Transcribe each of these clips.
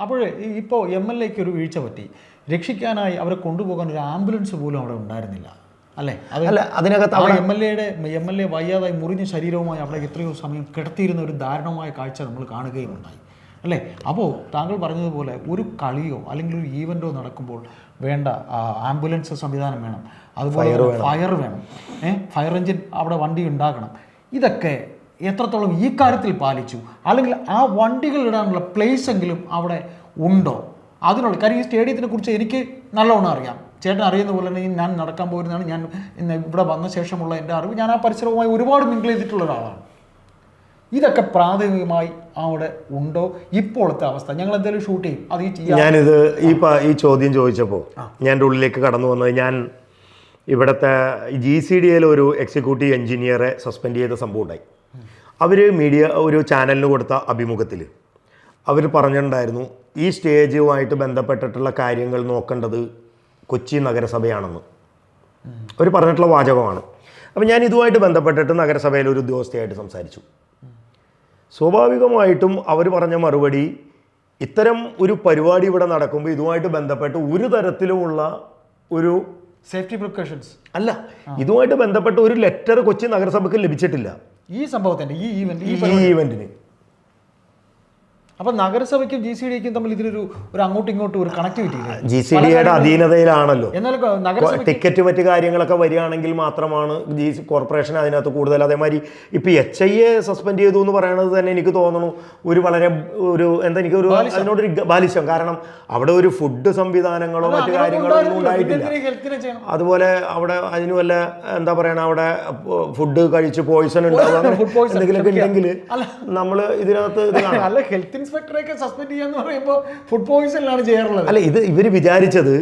അപ്പോൾ ഇപ്പോൾ M L എക്ക് ഒരു വീഴ്ച പറ്റി. രക്ഷിക്കാനായി അവരെ കൊണ്ടുപോകാൻ ഒരു ആംബുലൻസ് പോലും അവിടെ ഉണ്ടായിരുന്നില്ല. അല്ലേ? അല്ല അതിനകത്ത് ആ എം എൽ എയുടെ എം എൽ എ വയ്യാതായി മുറിഞ്ഞ ശരീരവുമായി അവിടെ എത്രയോ സമയം കിടത്തിയിരുന്ന ഒരു ദാരുണമായ കാഴ്ച നമ്മൾ കാണുകയും ഉണ്ടായി അല്ലേ? അപ്പോൾ താങ്കൾ പറഞ്ഞതുപോലെ ഒരു കളിയോ അല്ലെങ്കിൽ ഒരു ഈവന്റോ നടക്കുമ്പോൾ വേണ്ട ആംബുലൻസ് സംവിധാനം വേണം. അതുപോലെ ഫയർ വേണം. ഏഹ് ഫയർ എഞ്ചിൻ അവിടെ വണ്ടി ഉണ്ടാകണം. ഇതൊക്കെ എത്രത്തോളം ഈ കാര്യത്തിൽ പാലിച്ചു? അല്ലെങ്കിൽ ആ വണ്ടികൾ ഇടാനുള്ള പ്ലേസ് എങ്കിലും അവിടെ ഉണ്ടോ? അതിനുള്ള കാര്യം ഈ സ്റ്റേഡിയത്തിനെ കുറിച്ച് എനിക്ക് നല്ലോണം അറിയാം. ചേട്ടൻ അറിയുന്ന പോലെ തന്നെ ഞാൻ നടക്കാൻ പോയിരുന്നാണ് ഞാൻ ഇന്ന് ഇവിടെ വന്ന ശേഷമുള്ള എന്റെ അറിവ് ഞാൻ ആ പരിസരവുമായി ഒരുപാട് മിങ്കിൾ ചെയ്തിട്ടുള്ള ഒരാളാണ്. ഇതൊക്കെ പ്രാഥമികമായി അവിടെ ഉണ്ടോ? ഇപ്പോഴത്തെ അവസ്ഥ. ഞങ്ങൾ എന്തെങ്കിലും ഷൂട്ട് ചെയ്യും. അത് ഞാനിത് ഈ ഈ ചോദ്യം ചോദിച്ചപ്പോൾ ഞാൻ എന്റെ ഉള്ളിലേക്ക് കടന്നു വന്നത് ഞാൻ ഇവിടുത്തെ ജി സി ഡി എയിൽ ഒരു എക്സിക്യൂട്ടീവ് എഞ്ചിനീയറെ സസ്പെൻഡ് ചെയ്ത സംഭവം ഉണ്ടായി. അവർ മീഡിയ ഒരു ചാനലിന് കൊടുത്ത അഭിമുഖത്തിൽ അവർ പറഞ്ഞിട്ടുണ്ടായിരുന്നു ഈ സ്റ്റേജുമായിട്ട് ബന്ധപ്പെട്ടിട്ടുള്ള കാര്യങ്ങൾ നോക്കേണ്ടത് കൊച്ചി നഗരസഭയാണെന്ന്. അവർ പറഞ്ഞിട്ടുള്ള വാചകമാണ്. അപ്പം ഞാൻ ഇതുമായിട്ട് ബന്ധപ്പെട്ടിട്ട് നഗരസഭയിൽ ഒരു ഉദ്യോഗസ്ഥയായിട്ട് സംസാരിച്ചു. സ്വാഭാവികമായിട്ടും അവർ പറഞ്ഞ മറുപടി ഇത്തരം ഒരു പരിപാടി ഇവിടെ നടക്കുമ്പോൾ ഇതുമായിട്ട് ബന്ധപ്പെട്ട് ഒരു തരത്തിലുമുള്ള ഒരു സേഫ്റ്റി പ്രിക്കോഷൻസ് അല്ല ഇതുമായിട്ട് ബന്ധപ്പെട്ട് ഒരു ലെറ്റർ കൊച്ചി നഗരസഭയ്ക്ക് ലഭിച്ചിട്ടില്ല. ഈ സംഭവത്തിന്റെ ഈ ഈവന്റ് ഈ ഈവന്റിന് അപ്പം നഗരസഭയ്ക്കും ജി സി ഡിക്കും തമ്മിൽ ഇതിലൊരു ഒരു അങ്ങോട്ടും ഇങ്ങോട്ടും ഒരു കണക്ടിവിറ്റി ജി സി ഡിയുടെ അധീനതയിലാണല്ലോ. എന്നാൽ ടിക്കറ്റ് മറ്റു കാര്യങ്ങളൊക്കെ വരികയാണെങ്കിൽ മാത്രമാണ് ജി സി കോർപ്പറേഷൻ അതിനകത്ത് കൂടുതൽ. അതേമാതിരി ഇപ്പൊ എച്ച് ഐ എ സസ്പെൻഡ് ചെയ്തു എന്ന് പറയുന്നത് തന്നെ എനിക്ക് തോന്നുന്നു ഒരു വളരെ ഒരു എന്താ എനിക്ക് ഒരു അതിനോടൊരു ബാലിശം. കാരണം അവിടെ ഒരു ഫുഡ് സംവിധാനങ്ങളോ മറ്റു കാര്യങ്ങളോ ഒന്നും ഉണ്ടായിട്ടില്ല. അതുപോലെ അവിടെ അതിന് വല്ല എന്താ പറയണ അവിടെ ഫുഡ് കഴിച്ച് പോയിസൺ ഉണ്ടാവുക എന്തെങ്കിലും എന്തെങ്കിലുമൊക്കെ ഉണ്ടെങ്കിൽ നമ്മൾ ഇതിനകത്ത് ഇത് കാണാം. ഇൻസ്പെക്ടറെയൊക്കെ സസ്പെൻഡ് ചെയ്യാന്ന് പറയുമ്പോൾ ഫുഡ് പോയിസണിലാണ് ചെയ്യാറുള്ളത്. അല്ല ഇത് ഇവർ വിചാരിച്ചത്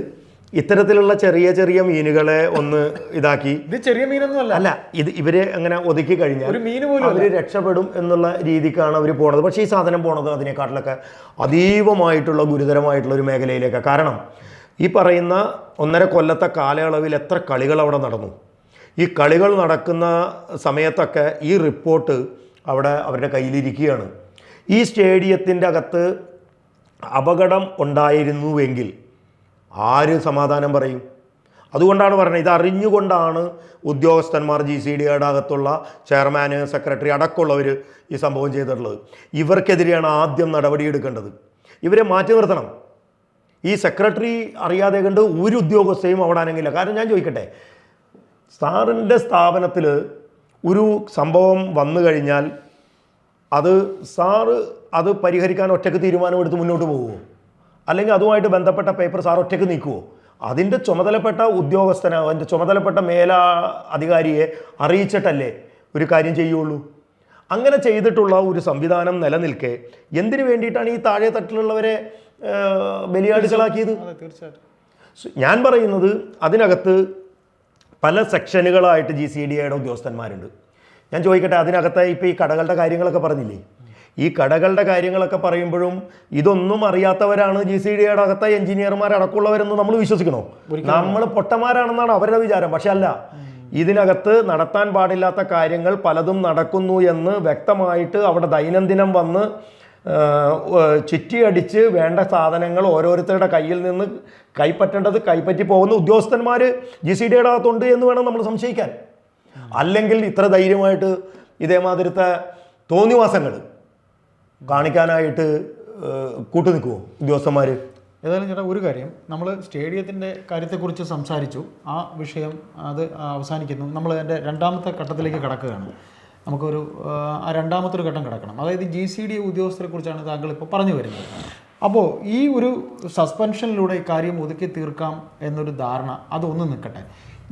ഇത്തരത്തിലുള്ള ചെറിയ ചെറിയ മീനുകളെ ഒന്ന് ഇതാക്കി. ഇത് ചെറിയ മീനൊന്നും അല്ല. അല്ല ഇത് ഇവർ അങ്ങനെ ഒതുക്കി കഴിഞ്ഞാൽ ഒരു മീൻ പോലും അവർ രക്ഷപ്പെടും എന്നുള്ള രീതിക്കാണ് അവർ പോണത്. പക്ഷേ ഈ സാധനം പോണത് അതിനെക്കാട്ടിലൊക്കെ അതീവമായിട്ടുള്ള ഗുരുതരമായിട്ടുള്ള ഒരു മേഖലയിലേക്ക്. കാരണം ഈ പറയുന്ന ഒന്നര കൊല്ലത്തെ കാലയളവിൽ എത്ര കളികൾ അവിടെ നടന്നു. ഈ കളികൾ നടക്കുന്ന സമയത്തൊക്കെ ഈ റിപ്പോർട്ട് അവിടെ അവരുടെ കയ്യിലിരിക്കുകയാണ്. ഈ സ്റ്റേഡിയത്തിന്റെ അകത്ത് അപകടം ഉണ്ടായിരുന്നുവെങ്കിൽ ആര് സമാധാനം പറയും? അതുകൊണ്ടാണ് പറയുന്നത് ഇത് അറിഞ്ഞുകൊണ്ടാണ് ഉദ്യോഗസ്ഥന്മാർ ജി സി ഡിയുടെ അകത്തുള്ള ചെയർമാന് സെക്രട്ടറി അടക്കമുള്ളവർ ഈ സംഭവം ചെയ്തിട്ടുള്ളത്. ഇവർക്കെതിരെയാണ് ആദ്യം നടപടിയെടുക്കേണ്ടത്. ഇവരെ മാറ്റി നിർത്തണം. ഈ സെക്രട്ടറി അറിയാതെ കണ്ട് ഒരു ഉദ്യോഗസ്ഥയും അവിടെ അനങ്ങില്ല. കാരണം ഞാൻ ചോദിക്കട്ടെ സാറിന്റെ സ്ഥാപനത്തിൽ ഒരു സംഭവം വന്നു കഴിഞ്ഞാൽ അത് സാറ് അത് പരിഹരിക്കാൻ ഒറ്റയ്ക്ക് തീരുമാനമെടുത്ത് മുന്നോട്ട് പോകുമോ അല്ലെങ്കിൽ അതുമായിട്ട് ബന്ധപ്പെട്ട പേപ്പർ സാർ ഒറ്റയ്ക്ക് നീക്കുമോ അതിന്റെ ചുമതലപ്പെട്ട ഉദ്യോഗസ്ഥനെ അതിന്റെ ചുമതലപ്പെട്ട മേലാ അധികാരിയെ അറിയിച്ചിട്ടല്ലേ ഒരു കാര്യം ചെയ്യുള്ളൂ? അങ്ങനെ ചെയ്തിട്ടുള്ള ഒരു സംവിധാനം നിലനിൽക്കെ എന്തിനു വേണ്ടിയിട്ടാണ് ഈ താഴെ തട്ടിലുള്ളവരെ ബലിയാടുകളാക്കിയത്? ഞാൻ പറയുന്നത് അതിനകത്ത് പല സെക്ഷനുകളായിട്ട് ജി സി ഡി ഐയുടെ ഉദ്യോഗസ്ഥന്മാരുണ്ട്. ഞാൻ ചോദിക്കട്ടെ അതിനകത്ത് ഇപ്പോൾ ഈ കടകളുടെ കാര്യങ്ങളൊക്കെ പറഞ്ഞില്ലേ? ഈ കടകളുടെ കാര്യങ്ങളൊക്കെ പറയുമ്പോഴും ഇതൊന്നും അറിയാത്തവരാണ് ജി സി ഡിയുടെ അകത്തെ എഞ്ചിനീയർമാർ അടക്കമുള്ളവരെന്ന് നമ്മൾ വിശ്വസിക്കണോ? നമ്മൾ പൊട്ടന്മാരാണെന്നാണ് അവരുടെ വിചാരം. പക്ഷെ അല്ല ഇതിനകത്ത് നടത്താൻ പാടില്ലാത്ത കാര്യങ്ങൾ പലതും നടക്കുന്നു എന്ന് വ്യക്തമായിട്ട് അവിടെ ദൈനംദിനം വന്ന് ചുറ്റിയടിച്ച് വേണ്ട സാധനങ്ങൾ ഓരോരുത്തരുടെ കയ്യിൽ നിന്ന് കൈപ്പറ്റേണ്ടത് കൈപ്പറ്റി പോകുന്ന ഉദ്യോഗസ്ഥന്മാർ ജി സി ഡിയുടെ അകത്തുണ്ട് എന്ന് വേണം നമ്മൾ സംശയിക്കാൻ. അല്ലെങ്കിൽ ഇത്ര ധൈര്യമായിട്ട് ഇതേമാതിരത്തെ തോന്നിവാസങ്ങൾ കാണിക്കാനായിട്ട് കൂട്ടു നിൽക്കുമോ ഉദ്യോഗസ്ഥന്മാർ ഏതായാലും ചേട്ടാ ഒരു കാര്യം. നമ്മൾ സ്റ്റേഡിയത്തിന്റെ കാര്യത്തെക്കുറിച്ച് സംസാരിച്ചു. ആ വിഷയം അത് അവസാനിക്കുന്നു. നമ്മൾ അതിന്റെ രണ്ടാമത്തെ ഘട്ടത്തിലേക്ക് കടക്കുകയാണ്. നമുക്കൊരു ആ രണ്ടാമത്തെ ഒരു ഘട്ടം കിടക്കണം. അതായത് ജി സി ഡി ഉദ്യോഗസ്ഥരെ കുറിച്ചാണ് താങ്കൾ ഇപ്പോൾ പറഞ്ഞു വരുന്നത്. അപ്പോൾ ഈ ഒരു സസ്പെൻഷനിലൂടെ ഈ കാര്യം ഒതുക്കി തീർക്കാം എന്നൊരു ധാരണ അതൊന്ന് നിൽക്കട്ടെ.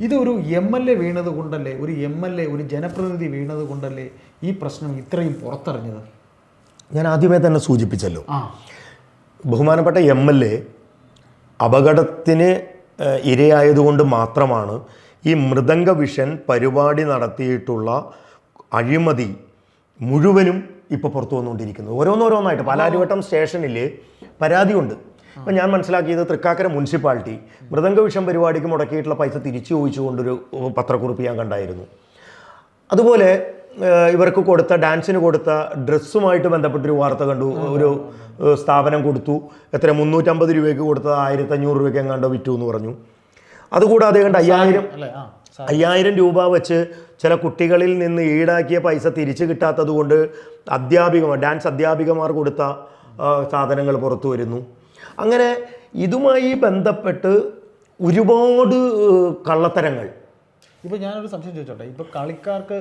ഇതൊരു എം എൽ എ വീണത് കൊണ്ടല്ലേ ഒരു എം എൽ എ ഒരു ജനപ്രതിനിധി വീണത് കൊണ്ടല്ലേ ഈ പ്രശ്നം ഇത്രയും പുറത്തറിഞ്ഞത്? ഞാൻ ആദ്യമേ തന്നെ സൂചിപ്പിച്ചല്ലോ. ബഹുമാനപ്പെട്ട എം എൽ എ അപകടത്തിന് ഇരയായതുകൊണ്ട് മാത്രമാണ് ഈ മൃദംഗ വിഷൻ പരിപാടി നടത്തിയിട്ടുള്ള അഴിമതി മുഴുവനും ഇപ്പോൾ പുറത്തു വന്നുകൊണ്ടിരിക്കുന്നത്. ഓരോന്നോരോന്നായിട്ട് പാലാരിവട്ടം സ്റ്റേഷനിൽ പരാതിയുണ്ട്. അപ്പം ഞാൻ മനസ്സിലാക്കിയത് തൃക്കാക്കര മുനിസിപ്പാലിറ്റി മൃദംഗ വിഷം പരിപാടിക്ക് മുടക്കിയിട്ടുള്ള പൈസ തിരിച്ചു ചോദിച്ചുകൊണ്ടൊരു പത്രക്കുറിപ്പ് ഞാൻ കണ്ടായിരുന്നു. അതുപോലെ ഇവർക്ക് കൊടുത്ത ഡാൻസിന് കൊടുത്ത ഡ്രസ്സുമായിട്ട് ബന്ധപ്പെട്ടൊരു വാർത്ത കണ്ടു. ഒരു സ്ഥാപനം കൊടുത്തു. എത്ര? മുന്നൂറ്റമ്പത് രൂപയ്ക്ക് കൊടുത്ത ആയിരത്തി അഞ്ഞൂറ് രൂപയ്ക്ക് എങ്ങാണ്ടോ വിറ്റു എന്ന് പറഞ്ഞു. അതുകൂടാതെ കണ്ട് അയ്യായിരം അയ്യായിരം രൂപ വെച്ച് ചില കുട്ടികളിൽ നിന്ന് ഈടാക്കിയ പൈസ തിരിച്ചു കിട്ടാത്തത് കൊണ്ട് അധ്യാപികമാർ ഡാൻസ് അധ്യാപികമാർ കൊടുത്ത സാധനങ്ങൾ പുറത്തു വരുന്നു. അങ്ങനെ ഇതുമായി ബന്ധപ്പെട്ട് ഒരുപാട് കള്ളത്തരങ്ങൾ. ഇപ്പൊ ഞാനൊരു സംശയം ചോദിച്ചോട്ടെ? ഇപ്പൊ കളിക്കാർക്ക്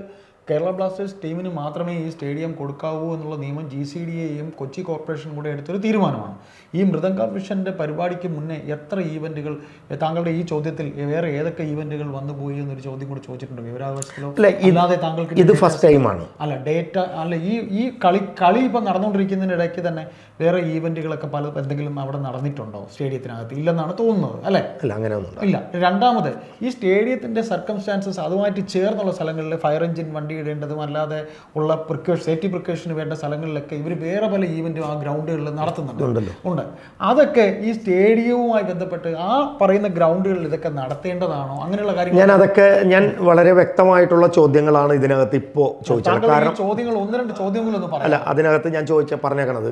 കേരള ബ്ലാസ്റ്റേഴ്സ് ടീമിന് മാത്രമേ ഈ സ്റ്റേഡിയം കൊടുക്കാവൂ എന്നുള്ള നിയമം ജി സി ഡി എയും കൊച്ചി കോർപ്പറേഷനും കൂടെ എടുത്തൊരു തീരുമാനമാണ്. ഈ മൃദംഗ വിഷന്റെ പരിപാടിക്ക് മുന്നേ എത്ര ഈവന്റുകൾ താങ്കളുടെ ഈ ചോദ്യത്തിൽ വേറെ ഏതൊക്കെ ഈവന്റുകൾ വന്നു പോയി എന്നൊരു ചോദ്യം കൂടെ ചോദിച്ചിട്ടുണ്ട് വിവരാവകാശത്തിലോ? അല്ലാതെ താങ്കൾക്ക് ഇത് ഫസ്റ്റ് ടൈമാണ് അല്ല ഡേറ്റ അല്ല ഈ ഈ കളി കളി ഇപ്പം നടന്നുകൊണ്ടിരിക്കുന്നതിന്റെ ഇടയ്ക്ക് തന്നെ വേറെ ഈവന്റുകളൊക്കെ പല എന്തെങ്കിലും അവിടെ നടന്നിട്ടുണ്ടോ സ്റ്റേഡിയത്തിനകത്ത്? ഇല്ലെന്നാണ് തോന്നുന്നത് അല്ലേ? അല്ല അങ്ങനെ ഒന്നും ഇല്ല. രണ്ടാമത് ഈ സ്റ്റേഡിയത്തിന്റെ സർക്കംസ്റ്റാൻസസ് അതുമായിട്ട് ചേർന്നുള്ള സ്ഥലങ്ങളിൽ ഫയർ എഞ്ചിൻ വണ്ടി ഇടേണ്ടതും അല്ലാതെ ഉള്ള പ്രിക്കോഷൻ സേഫ്റ്റി പ്രിക്കോഷന് വേണ്ട സ്ഥലങ്ങളിലൊക്കെ ഇവർ വേറെ പല ഈവന്റും ആ ഗ്രൗണ്ടുകളിൽ നടത്തുന്നുണ്ട്. ഉണ്ട്. അതൊക്കെ ഈ സ്റ്റേഡിയവുമായി ബന്ധപ്പെട്ട് ആ പറയുന്ന ഗ്രൗണ്ടുകളിൽ ഇതൊക്കെ നടത്തേണ്ടതാണോ? അങ്ങനെയുള്ള കാര്യങ്ങൾ ഞാൻ അതൊക്കെ ഞാൻ വളരെ വ്യക്തമായിട്ടുള്ള ചോദ്യങ്ങളാണ് ഇതിനകത്ത് ഇപ്പോൾ ചോദിച്ചത്. കാരണം ചോദ്യങ്ങൾ ഒന്ന് രണ്ട് ചോദ്യങ്ങളൊന്നും പറയാം. അല്ല അതിനകത്ത് ഞാൻ ചോദിച്ച പറഞ്ഞേക്കണത്.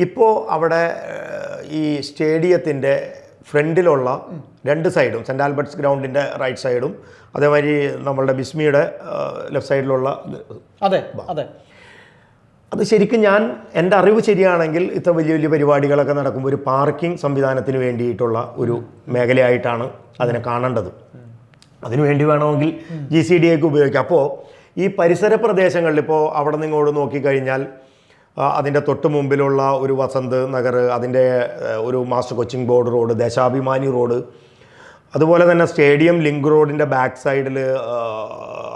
ഇപ്പോൾ അവിടെ ഈ സ്റ്റേഡിയത്തിന്റെ ഫ്രണ്ടിലുള്ള രണ്ട് സൈഡും സെന്റ് ആൽബർട്ട്സ് ഗ്രൗണ്ടിന്റെ റൈറ്റ് സൈഡും അതേമാതിരി നമ്മളുടെ ബിസ്മിയുടെ ലെഫ്റ്റ് സൈഡിലുള്ള അതെ അതെ. അത് ശരിക്കും ഞാൻ എന്റെ അറിവ് ശരിയാണെങ്കിൽ ഇത്ര വലിയ വലിയ പരിപാടികളൊക്കെ നടക്കുമ്പോൾ ഒരു പാർക്കിംഗ് സംവിധാനത്തിന് വേണ്ടിയിട്ടുള്ള ഒരു മേഖലയായിട്ടാണ് അതിനെ കാണേണ്ടത്. അതിനു വേണ്ടി വേണമെങ്കിൽ ജി സി ഡി എക്ക് ഉപയോഗിക്കാം. അപ്പോൾ ഈ പരിസര പ്രദേശങ്ങളിൽ ഇപ്പോൾ അവിടെ നിന്ന് ഇങ്ങോട്ട് നോക്കിക്കഴിഞ്ഞാൽ അതിന്റെ തൊട്ട് മുമ്പിലുള്ള ഒരു വസന്ത് നഗർ അതിന്റെ ഒരു master coaching board road Deshabhimani road. അതുപോലെ തന്നെ സ്റ്റേഡിയം ലിങ്ക് റോഡിന്റെ ബാക്ക് സൈഡിൽ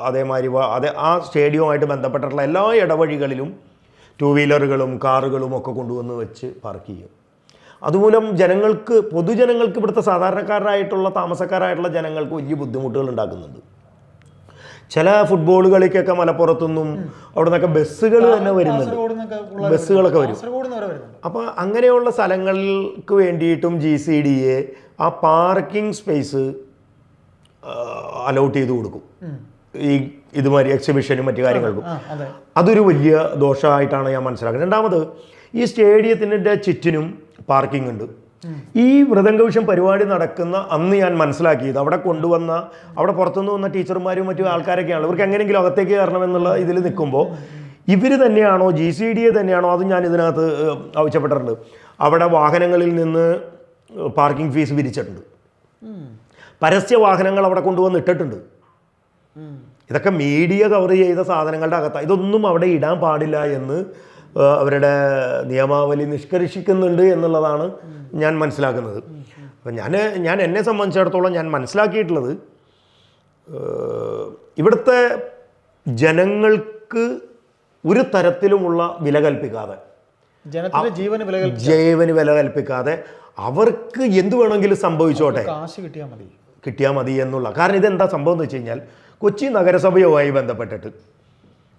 അതേമാതിരി അതെ ആ സ്റ്റേഡിയവുമായിട്ട് ബന്ധപ്പെട്ടിട്ടുള്ള എല്ലാ ഇടവഴികളിലും ടു വീലറുകളും കാറുകളും ഒക്കെ കൊണ്ടുവന്ന് വെച്ച് പാർക്ക് ചെയ്യും. അതുമൂലം ജനങ്ങൾക്ക് പൊതുജനങ്ങൾക്ക് ഇവിടുത്തെ സാധാരണക്കാരായിട്ടുള്ള താമസക്കാരായിട്ടുള്ള ജനങ്ങൾക്ക് വലിയ ബുദ്ധിമുട്ടുകൾ ഉണ്ടാക്കുന്നുണ്ട്. ചില ഫുട്ബോൾ കളിക്കൊക്കെ മലപ്പുറത്തുനിന്നും അവിടെ നിന്നൊക്കെ ബസ്സുകൾ തന്നെ വരുന്നുണ്ട്. ബസ്സുകളൊക്കെ വരും. അപ്പോൾ അങ്ങനെയുള്ള സ്ഥലങ്ങൾക്ക് വേണ്ടിയിട്ടും ജി സി ഡി എ ആ പാർക്കിംഗ് സ്പേസ് അലോട്ട് ചെയ്ത് കൊടുക്കും. ഈ ഇതുമാതിരി എക്സിബിഷനും മറ്റു കാര്യങ്ങൾക്കും. അതൊരു വലിയ ദോഷമായിട്ടാണ് ഞാൻ മനസ്സിലാക്കുന്നത്. രണ്ടാമത് ഈ സ്റ്റേഡിയത്തിന്റെ ചുറ്റിനും പാർക്കിംഗ് ഉണ്ട്. ഈ വ്രതംകൗശം പരിപാടി നടക്കുന്ന അന്ന് ഞാൻ മനസ്സിലാക്കിയത്. അവിടെ കൊണ്ടുവന്ന അവിടെ പുറത്തുനിന്ന് വന്ന ടീച്ചർമാരും മറ്റു ആൾക്കാരൊക്കെയാണ് ഇവർക്ക് എങ്ങനെയെങ്കിലും അകത്തേക്ക് കയറണമെന്നുള്ള ഇതിൽ നിൽക്കുമ്പോൾ ഇവർ തന്നെയാണോ ജി സി ഡി എ തന്നെയാണോ അതും ഞാൻ ഇതിനകത്ത് ആവശ്യപ്പെട്ടിട്ടുണ്ട്. അവിടെ വാഹനങ്ങളിൽ നിന്ന് പാർക്കിംഗ് ഫീസ് വിരിച്ചിട്ടുണ്ട്. പരസ്യ വാഹനങ്ങൾ അവിടെ കൊണ്ടുവന്ന് ഇട്ടിട്ടുണ്ട്. ഇതൊക്കെ മീഡിയ കവർ ചെയ്ത സാധനങ്ങളുടെ അകത്താണ് ഇതൊന്നും അവിടെ ഇടാൻ പാടില്ല എന്ന് അവരുടെ നിയമാവലി നിഷ്കർഷിക്കുന്നുണ്ട് എന്നുള്ളതാണ് ഞാൻ മനസ്സിലാക്കുന്നത്. അപ്പം ഞാൻ ഞാൻ എന്നെ സംബന്ധിച്ചിടത്തോളം ഞാൻ മനസ്സിലാക്കിയിട്ടുള്ളത് ഇവിടുത്തെ ജനങ്ങൾക്ക് ഒരു തരത്തിലുമുള്ള വില കൽപ്പിക്കാതെ ജീവന് വില കൽപ്പിക്കാതെ അവർക്ക് എന്ത് വേണമെങ്കിലും സംഭവിച്ചോട്ടെ? കാശ് കിട്ടിയാൽ മതി. കിട്ടിയാൽ മതി എന്നുള്ള. കാരണം ഇതെന്താ സംഭവം എന്ന് വെച്ച് കഴിഞ്ഞാൽ കൊച്ചി നഗരസഭയുമായി ബന്ധപ്പെട്ടിട്ട്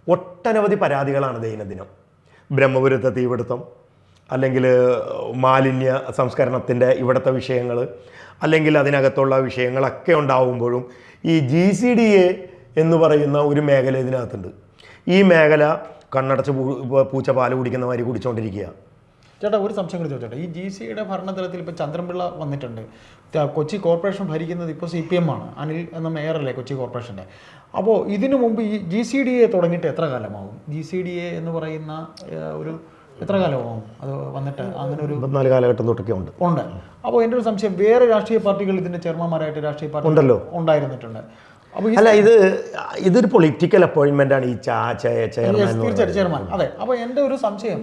ഒട്ടനവധി പരാതികളാണ് ദൈനംദിനം. ബ്രഹ്മപുരത്തെ തീപിടുത്തം അല്ലെങ്കിൽ മാലിന്യ സംസ്കരണത്തിന്റെ ഇവിടുത്തെ വിഷയങ്ങൾ അല്ലെങ്കിൽ അതിനകത്തുള്ള വിഷയങ്ങളൊക്കെ ഉണ്ടാവുമ്പോഴും ഈ ജി സി ഡി എ എന്ന് പറയുന്ന ഒരു മേഖല ഇതിനകത്തുണ്ട്. ഈ മേഖല കണ്ണടച്ച് പൂച്ച പാൽ കുടിക്കുന്ന മാതിരി കുടിച്ചുകൊണ്ടിരിക്കുക ചേട്ടാ ഒരു സംശയം കൂടി ചോദിച്ചോട്ടെ? ഈ ജി സിയുടെ ഭരണതലത്തിൽ ഇപ്പോൾ ചന്ദ്രൻപിള്ള വന്നിട്ടുണ്ട്. കൊച്ചി കോർപ്പറേഷൻ ഭരിക്കുന്നത് ഇപ്പോൾ സി പി എം ആണ്. അനിൽ എന്ന മേയറല്ലേ കൊച്ചി കോർപ്പറേഷന്റെ അപ്പോൾ ഇതിനു മുമ്പ് ഈ ജി സി ഡി എ തുടങ്ങിയിട്ട് എത്ര കാലമാകും ജി സി ഡി എ എന്ന് പറയുന്ന ഒരു എത്ര കാലമാകും അത് വന്നിട്ട് അങ്ങനെ ഒരു നാല് കാലഘട്ടം തൊട്ടൊക്കെ ഉണ്ട്. ഉണ്ട്. അപ്പോൾ എന്റെ ഒരു സംശയം വേറെ രാഷ്ട്രീയ പാർട്ടികൾ ഇതിന്റെ ചെയർമാന്മാരായിട്ട് രാഷ്ട്രീയ പാർട്ടി ഉണ്ടല്ലോ. ഉണ്ടായിരുന്നിട്ടുണ്ട്. അപ്പോൾ അല്ല ഇത് ഇതൊരു പൊളിറ്റിക്കൽ അപ്പോയിൻമെന്റ് ആണ് ഈ ചെയർമാൻ തീർച്ചയായിട്ടും ചെയർമാൻ. അതെ. അപ്പോൾ എന്റെ ഒരു സംശയം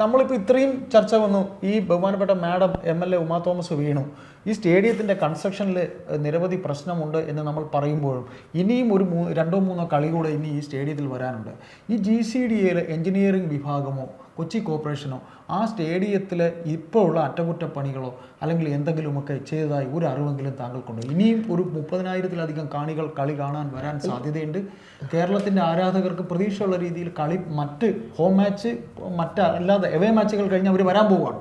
നമ്മളിപ്പോൾ ഇത്രയും ചർച്ച വന്നു. ഈ ബഹുമാനപ്പെട്ട madam M L A Uma Thomas വീണു. ഈ സ്റ്റേഡിയത്തിന്റെ കൺസ്ട്രക്ഷനിൽ നിരവധി പ്രശ്നമുണ്ട് എന്ന് നമ്മൾ പറയുമ്പോഴും ഇനിയും ഒരു രണ്ടോ മൂന്നോ കളി കൂടെ ഇനി ഈ സ്റ്റേഡിയത്തിൽ വരാനുണ്ട്. ഈ ജി സി ഡി എയിലെ എഞ്ചിനീയറിംഗ് വിഭാഗമോ കൊച്ചി കോർപ്പറേഷനോ ആ സ്റ്റേഡിയത്തിൽ ഇപ്പോൾ ഉള്ള അറ്റകുറ്റപ്പണികളോ അല്ലെങ്കിൽ എന്തെങ്കിലുമൊക്കെ ചെയ്തതായി ഒരു അറിവെങ്കിലും താങ്കൾക്കുണ്ട്? ഇനിയും ഒരു മുപ്പതിനായിരത്തിലധികം കാണികൾ കളി കാണാൻ വരാൻ സാധ്യതയുണ്ട്. കേരളത്തിന്റെ ആരാധകർക്ക് പ്രതീക്ഷയുള്ള രീതിയിൽ കളി മറ്റ് ഹോം മാച്ച് മറ്റ് അല്ലാതെ എവേ മാച്ചുകൾ കഴിഞ്ഞ് അവർ വരാൻ പോവുകയാണ്.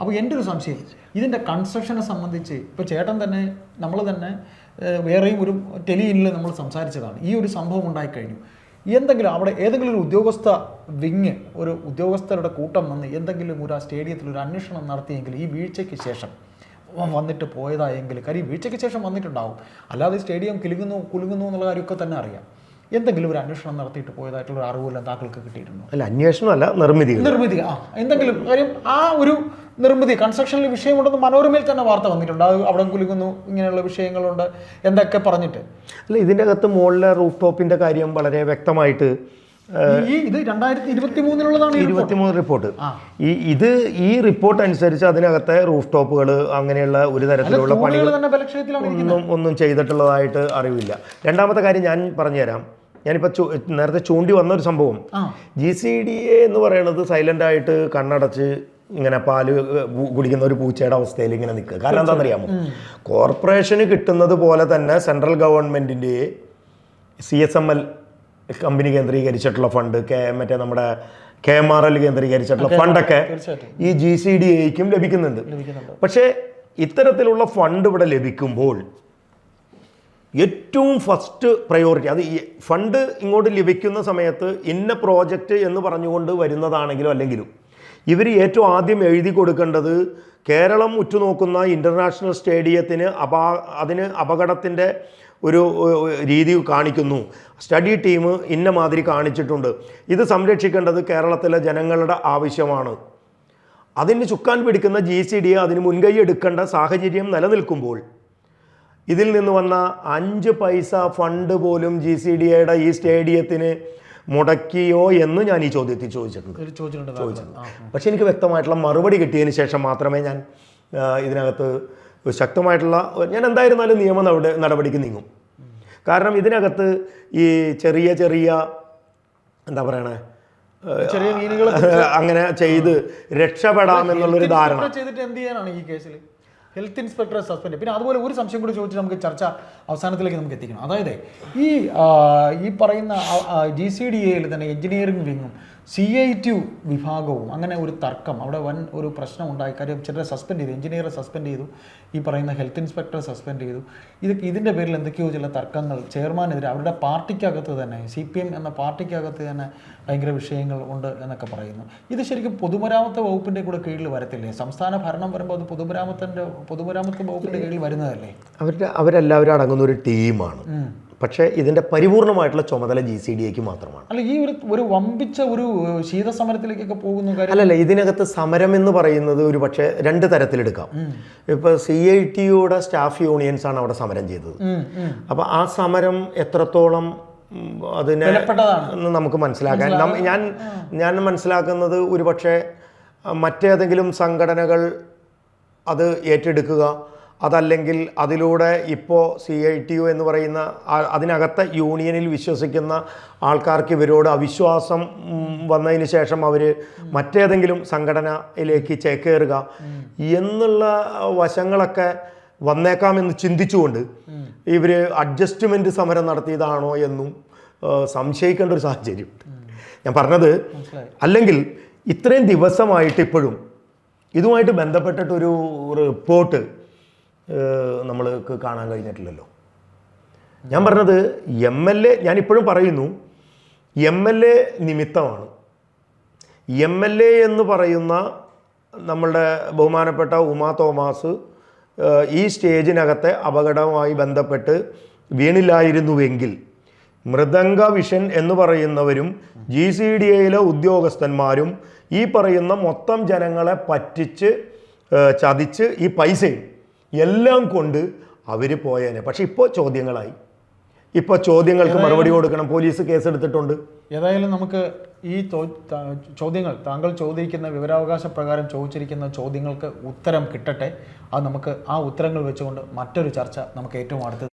അപ്പോൾ എന്റെ ഒരു സംശയം ഇതിന്റെ കൺസ്ട്രക്ഷനെ സംബന്ധിച്ച് ഇപ്പോൾ ചേട്ടൻ തന്നെ നമ്മൾ തന്നെ വേറെയും ഒരു ടെലിയിനിൽ നമ്മൾ സംസാരിച്ചതാണ്. ഈ ഒരു സംഭവം ഉണ്ടായിക്കഴിഞ്ഞു. എന്തെങ്കിലും അവിടെ ഏതെങ്കിലും ഒരു ഉദ്യോഗസ്ഥ വിങ് ഒരു ഉദ്യോഗസ്ഥരുടെ കൂട്ടം വന്ന് എന്തെങ്കിലും ഒരു ആ സ്റ്റേഡിയത്തിൽ ഒരു അന്വേഷണം നടത്തിയെങ്കിൽ ഈ വീഴ്ചയ്ക്ക് ശേഷം വന്നിട്ട് പോയതായെങ്കിൽ കാര്യം ഈ വീഴ്ചയ്ക്ക് ശേഷം വന്നിട്ടുണ്ടാവും. അല്ലാതെ സ്റ്റേഡിയം കിലുങ്ങുന്നു കുലുങ്ങുന്നു എന്നുള്ള കാര്യമൊക്കെ തന്നെ അറിയാം. എന്തെങ്കിലും ഒരു അന്വേഷണം നടത്തിയിട്ട് പോയതായിട്ടുള്ള ഒരു അറിവെല്ലാം താക്കൾക്ക് കിട്ടിയിട്ടുണ്ടോ? അല്ല അന്വേഷണമല്ല നിർമ്മിതി നിർമ്മിതി ആ എന്തെങ്കിലും കാര്യം ആ ഒരു നിർമ്മിതി കൺസ്ട്രക്ഷനിൽ വിഷയമുണ്ടെന്ന് മനോരമയിൽ തന്നെ വാർത്ത വന്നിട്ടുണ്ട്. അത് അവിടെ കുലുങ്ങുന്നു ഇങ്ങനെയുള്ള വിഷയങ്ങളുണ്ട് എന്തൊക്കെ പറഞ്ഞിട്ട്. അല്ല ഇതിന്റെ അകത്ത് മുകളിലെ റൂഫ് ടോപ്പിന്റെ കാര്യം വളരെ വ്യക്തമായിട്ട് ഈ ഇത് രണ്ടായിരത്തി ഇരുപത്തി മൂന്നിലുള്ളതാണ്. ഇരുപത്തിമൂന്ന് റിപ്പോർട്ട് ഈ ഇത് ഈ റിപ്പോർട്ട് അനുസരിച്ച് അതിനകത്തെ റൂഫ് ടോപ്പുകൾ അങ്ങനെയുള്ള ഒരു തരത്തിലുള്ള പണികൾ ഒന്നും ഒന്നും ചെയ്തിട്ടുള്ളതായിട്ട് അറിവില്ല. രണ്ടാമത്തെ കാര്യം ഞാൻ പറഞ്ഞുതരാം. ഞാനിപ്പോൾ നേരത്തെ ചൂണ്ടി വന്ന ഒരു സംഭവം. ജി സി ഡി എ എന്ന് പറയുന്നത് സൈലന്റായിട്ട് കണ്ണടച്ച് ഇങ്ങനെ പാൽ കുടിക്കുന്ന ഒരു പൂച്ചയുടെ അവസ്ഥയിൽ ഇങ്ങനെ നിൽക്കുക. കാരണം എന്താണെന്നറിയാമോ? കോർപ്പറേഷന് കിട്ടുന്നത് പോലെ തന്നെ സെൻട്രൽ ഗവൺമെന്റിന്റെ C S M L company കേന്ദ്രീകരിച്ചിട്ടുള്ള fund K മറ്റേ നമ്മുടെ കെ എം ആർ എൽ കേന്ദ്രീകരിച്ചിട്ടുള്ള ഫണ്ടൊക്കെ ഈ ജി സി ഡി എക്കും ലഭിക്കുന്നുണ്ട്. പക്ഷേ ഇത്തരത്തിലുള്ള ഫണ്ട് ഇവിടെ ലഭിക്കുമ്പോൾ ഏറ്റവും ഫസ്റ്റ് പ്രയോറിറ്റി അത് ഈ ഫണ്ട് ഇങ്ങോട്ട് ലഭിക്കുന്ന സമയത്ത് ഇന്ന പ്രോജക്റ്റ് എന്ന് പറഞ്ഞുകൊണ്ട് വരുന്നതാണെങ്കിലും അല്ലെങ്കിലും ഇവർ ഏറ്റവും ആദ്യം എഴുതി കൊടുക്കേണ്ടത് കേരളം ഉറ്റുനോക്കുന്ന ഇന്റർനാഷണൽ സ്റ്റേഡിയത്തിന് അപാ അതിന് അപകടത്തിന്റെ ഒരു രീതി കാണിക്കുന്നു. സ്റ്റഡി ടീം ഇന്ന മാതിരി കാണിച്ചിട്ടുണ്ട്. ഇത് സംരക്ഷിക്കേണ്ടത് കേരളത്തിലെ ജനങ്ങളുടെ ആവശ്യമാണ്. അതിന് ചുക്കാൻ പിടിക്കുന്ന ജി സി ഡി അതിന് മുൻകൈ എടുക്കേണ്ട സാഹചര്യം നിലനിൽക്കുമ്പോൾ ഇതിൽ നിന്ന് വന്ന അഞ്ച് പൈസ ഫണ്ട് പോലും ജി സി ഡി എയുടെ ഈ സ്റ്റേഡിയത്തിന് മുടക്കിയോ എന്ന് ഞാൻ ഈ ചോദ്യത്തിൽ ചോദിച്ചിട്ടുണ്ട്. ചോദിച്ചിട്ടുണ്ട്. പക്ഷെ എനിക്ക് വ്യക്തമായിട്ടുള്ള മറുപടി കിട്ടിയതിന് ശേഷം മാത്രമേ ഞാൻ ഇതിനകത്ത് ശക്തമായിട്ടുള്ള ഞാൻ എന്തായിരുന്നാലും നിയമ നടപടി നടപടിക്ക് നീങ്ങും. കാരണം ഇതിനകത്ത് ഈ ചെറിയ ചെറിയ എന്താ പറയണേ അങ്ങനെ ചെയ്ത് രക്ഷപ്പെടാമെന്നുള്ളൊരു ധാരണ. ചെയ്തിട്ട് എന്ത് ചെയ്യാനാണ് ഈ കേസിൽ ഹെൽത്ത് ഇൻസ്പെക്ടറെ സസ്പെൻഡ് പിന്നെ അതുപോലെ ഒരു സംശയം കൂടി ചോദിച്ച് നമുക്ക് ചർച്ച അവസാനത്തിലേക്ക് നമുക്ക് എത്തിക്കണം. അതായത് ഈ ഈ പറയുന്ന ജി സി ഡി എയിൽ തന്നെ എഞ്ചിനീയറിംഗ് വിങ്ങും സി ഐ ടി വിഭാഗവും അങ്ങനെ ഒരു തർക്കം. അവിടെ വൻ ഒരു പ്രശ്നം ഉണ്ടായി. കാര്യം ചിലരെ സസ്പെൻഡ് ചെയ്തു. എഞ്ചിനീയറെ സസ്പെൻഡ് ചെയ്തു. ഈ പറയുന്ന ഹെൽത്ത് ഇൻസ്പെക്ടറെ സസ്പെൻഡ് ചെയ്തു. ഇത് ഇതിന്റെ പേരിൽ എന്തൊക്കെയോ ചില തർക്കങ്ങൾ ചെയർമാനെതിരെ അവരുടെ പാർട്ടിക്കകത്ത് തന്നെ സി പി എം എന്ന പാർട്ടിക്കകത്ത് തന്നെ ഭയങ്കര വിഷയങ്ങൾ ഉണ്ട് എന്നൊക്കെ പറയുന്നു. ഇത് ശരിക്കും പൊതുമരാമത്ത് വകുപ്പിന്റെ കൂടെ കീഴിൽ വരത്തില്ലേ? സംസ്ഥാന ഭരണം വരുമ്പോൾ അത് പൊതുമരാമത്തിന്റെ പൊതുമരാമത്ത് വകുപ്പിന്റെ കീഴിൽ വരുന്നതല്ലേ? അവരുടെ അവരെല്ലാവരും അടങ്ങുന്ന ഒരു ടീമാണ്. പക്ഷേ ഇതിന്റെ പരിപൂർണമായിട്ടുള്ള ചുമതല ജി സി ഡി എക്ക് മാത്രമാണ്. അല്ല ഈ ഒരു ഒരു വമ്പിച്ച ഒരു ശീതസമരത്തിലേക്കൊക്കെ പോകുന്ന അല്ലല്ല ഇതിനകത്ത് സമരം എന്ന് പറയുന്നത് ഒരു പക്ഷേ രണ്ട് തരത്തിലെടുക്കാം. ഇപ്പോൾ സി ഐ ടിയുടെ സ്റ്റാഫ് യൂണിയൻസ് ആണ് അവിടെ സമരം ചെയ്തത്. അപ്പോൾ ആ സമരം എത്രത്തോളം അതിനെ നമുക്ക് മനസ്സിലാക്കാൻ ഞാൻ ഞാൻ മനസ്സിലാക്കുന്നത് ഒരു പക്ഷേ മറ്റേതെങ്കിലും സംഘടനകൾ അത് ഏറ്റെടുക്കുക അതല്ലെങ്കിൽ അതിലൂടെ ഇപ്പോൾ സി ഐ ടി യു എന്ന് പറയുന്ന അതിനകത്ത് യൂണിയനിൽ വിശ്വസിക്കുന്ന ആൾക്കാർക്ക് ഇവരോട് അവിശ്വാസം വന്നതിന് ശേഷം അവർ മറ്റേതെങ്കിലും സംഘടനയിലേക്ക് ചേക്കേറുക എന്നുള്ള വശങ്ങളൊക്കെ വന്നേക്കാമെന്ന് ചിന്തിച്ചുകൊണ്ട് ഇവർ അഡ്ജസ്റ്റ്മെന്റ് സമരം നടത്തിയതാണോ എന്നും സംശയിക്കേണ്ട ഒരു സാഹചര്യം ഞാൻ പറഞ്ഞത് അല്ലെങ്കിൽ ഇത്രയും ദിവസമായിട്ട് ഇപ്പോഴും ഇതുമായിട്ട് ബന്ധപ്പെട്ടിട്ടൊരു റിപ്പോർട്ട് നമ്മൾക്ക് കാണാൻ കഴിഞ്ഞിട്ടില്ലല്ലോ. ഞാൻ പറഞ്ഞത് എം എൽ എ ഞാനിപ്പോഴും പറയുന്നു എം എൽ എ നിമിത്തമാണ്. എം എൽ എ എന്ന് പറയുന്ന നമ്മളുടെ ബഹുമാനപ്പെട്ട ഉമാ തോമസ് ഈ സ്റ്റേജിനകത്തെ അപകടവുമായി ബന്ധപ്പെട്ട് വീണില്ലായിരുന്നുവെങ്കിൽ മൃദംഗ വിഷൻ എന്ന് പറയുന്നവരും ജി സി ഡി എയിലെ ഉദ്യോഗസ്ഥന്മാരും ഈ പറയുന്ന മൊത്തം ജനങ്ങളെ പറ്റിച്ച് ചതിച്ച് ഈ പൈസയും എല്ലാം കൊണ്ട് അവർ പോയേനെ. പക്ഷെ ഇപ്പോൾ ചോദ്യങ്ങളായി. ഇപ്പോൾ ചോദ്യങ്ങൾക്ക് മറുപടി കൊടുക്കണം. പോലീസ് കേസെടുത്തിട്ടുണ്ട്. ഏതായാലും നമുക്ക് ഈ ചോദ്യങ്ങൾ താങ്കൾ ചോദിക്കുന്ന വിവരാവകാശ പ്രകാരം ചോദിച്ചിരിക്കുന്ന ചോദ്യങ്ങൾക്ക് ഉത്തരം കിട്ടട്ടെ. അത് നമുക്ക് ആ ഉത്തരങ്ങൾ വെച്ചുകൊണ്ട് മറ്റൊരു ചർച്ച നമുക്ക് ഏറ്റവും അടുത്ത്